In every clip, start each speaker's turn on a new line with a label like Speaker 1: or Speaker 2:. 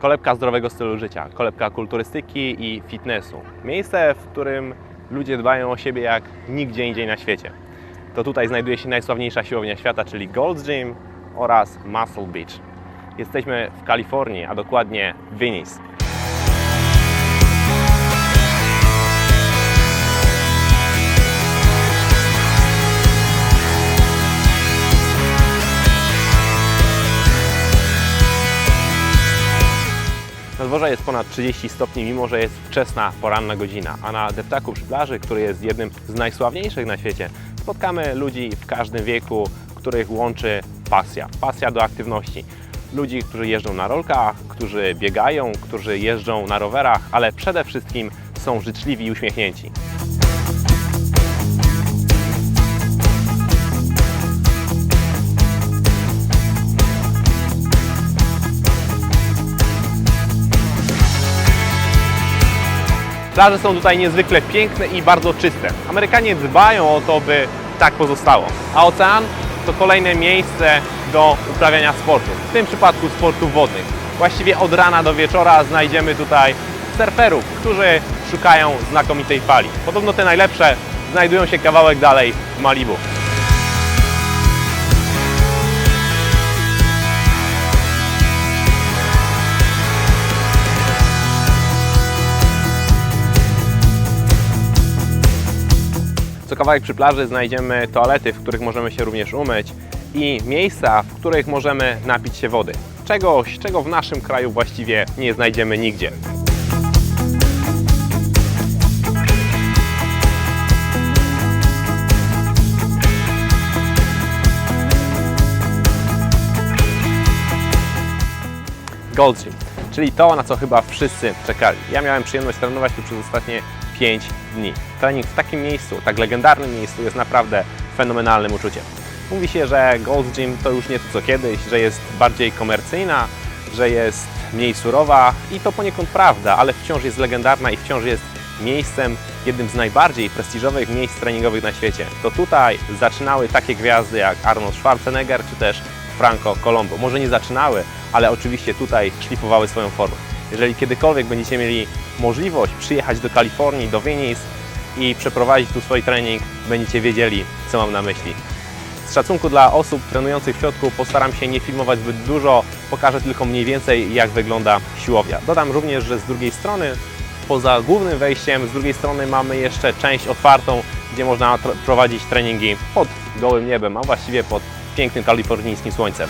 Speaker 1: kolebka zdrowego stylu życia, kolebka kulturystyki i fitnessu. Miejsce, w którym ludzie dbają o siebie jak nigdzie indziej na świecie. To tutaj znajduje się najsławniejsza siłownia świata, czyli Gold's Gym oraz Muscle Beach. Jesteśmy w Kalifornii, a dokładnie w Venice. Dworze jest ponad 30 stopni, mimo że jest wczesna, poranna godzina, a na deptaku przy plaży, który jest jednym z najsławniejszych na świecie, spotkamy ludzi w każdym wieku, których łączy pasja, pasja do aktywności. Ludzi, którzy jeżdżą na rolkach, którzy biegają, którzy jeżdżą na rowerach, ale przede wszystkim są życzliwi i uśmiechnięci. Plaże są tutaj niezwykle piękne i bardzo czyste. Amerykanie dbają o to, by tak pozostało. A ocean to kolejne miejsce do uprawiania sportu, w tym przypadku sportów wodnych. Właściwie od rana do wieczora znajdziemy tutaj surferów, którzy szukają znakomitej fali. Podobno te najlepsze znajdują się kawałek dalej w Malibu. Kawałek przy plaży znajdziemy toalety, w których możemy się również umyć i miejsca, w których możemy napić się wody. Czegoś, czego w naszym kraju właściwie nie znajdziemy nigdzie. Gold Gym, czyli to, na co chyba wszyscy czekali. Ja miałem przyjemność trenować tu przez ostatnie 5 dni. Trening w takim miejscu, tak legendarnym miejscu jest naprawdę fenomenalnym uczuciem. Mówi się, że Gold Gym to już nie to co kiedyś, że jest bardziej komercyjna, że jest mniej surowa i to poniekąd prawda, ale wciąż jest legendarna i wciąż jest miejscem, jednym z najbardziej prestiżowych miejsc treningowych na świecie. To tutaj zaczynały takie gwiazdy jak Arnold Schwarzenegger czy też Franco Colombo. Może nie zaczynały, ale oczywiście tutaj szlifowały swoją formę. Jeżeli kiedykolwiek będziecie mieli możliwość przyjechać do Kalifornii, do Venice i przeprowadzić tu swój trening, będziecie wiedzieli, co mam na myśli. Z szacunku dla osób trenujących w środku postaram się nie filmować zbyt dużo, pokażę tylko mniej więcej jak wygląda siłownia. Dodam również, że z drugiej strony, poza głównym wejściem, z drugiej strony mamy jeszcze część otwartą, gdzie można prowadzić treningi pod gołym niebem, a właściwie pod pięknym kalifornijskim słońcem.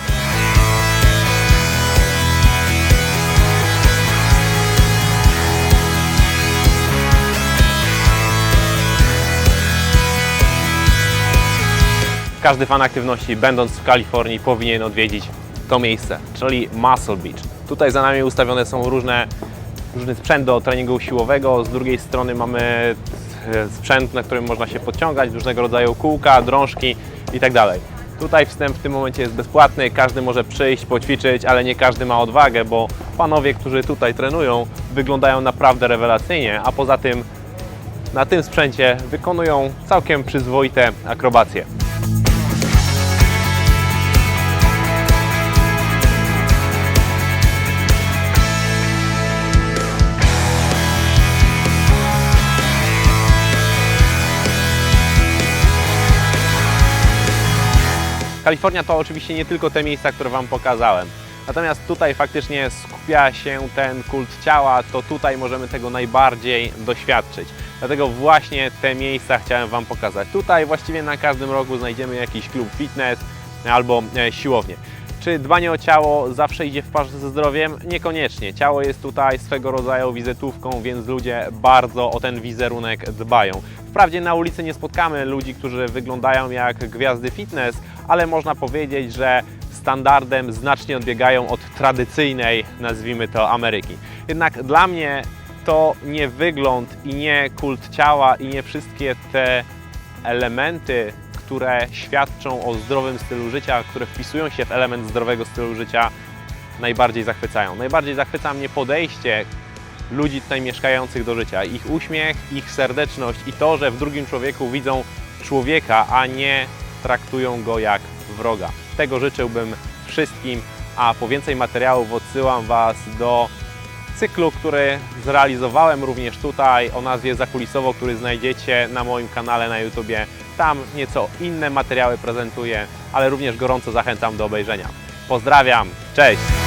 Speaker 1: Każdy fan aktywności, będąc w Kalifornii, powinien odwiedzić to miejsce, czyli Muscle Beach. Tutaj za nami ustawione są różne, różny sprzęt do treningu siłowego, z drugiej strony mamy sprzęt, na którym można się podciągać, różnego rodzaju kółka, drążki itd. Tutaj wstęp w tym momencie jest bezpłatny, każdy może przyjść, poćwiczyć, ale nie każdy ma odwagę, bo panowie, którzy tutaj trenują, wyglądają naprawdę rewelacyjnie, a poza tym na tym sprzęcie wykonują całkiem przyzwoite akrobacje. Kalifornia to oczywiście nie tylko te miejsca, które Wam pokazałem. Natomiast tutaj faktycznie skupia się ten kult ciała, to tutaj możemy tego najbardziej doświadczyć. Dlatego właśnie te miejsca chciałem Wam pokazać. Tutaj właściwie na każdym rogu znajdziemy jakiś klub fitness albo e, siłownię. Czy dbanie o ciało zawsze idzie w parze ze zdrowiem? Niekoniecznie. Ciało jest tutaj swego rodzaju wizytówką, więc ludzie bardzo o ten wizerunek dbają. Wprawdzie na ulicy nie spotkamy ludzi, którzy wyglądają jak gwiazdy fitness, ale można powiedzieć, że standardem znacznie odbiegają od tradycyjnej, nazwijmy to, Ameryki. Jednak dla mnie to nie wygląd i nie kult ciała i nie wszystkie te elementy, które świadczą o zdrowym stylu życia, które wpisują się w element zdrowego stylu życia, najbardziej zachwycają. Najbardziej zachwyca mnie podejście ludzi tutaj mieszkających do życia. Ich uśmiech, ich serdeczność i to, że w drugim człowieku widzą człowieka, a nie traktują go jak wroga. Tego życzyłbym wszystkim a po więcej materiałów odsyłam Was do cyklu, który zrealizowałem również tutaj o nazwie Zakulisowo, który znajdziecie na moim kanale na YouTubie. Tam nieco inne materiały prezentuję, ale również gorąco zachęcam do obejrzenia. Pozdrawiam, cześć!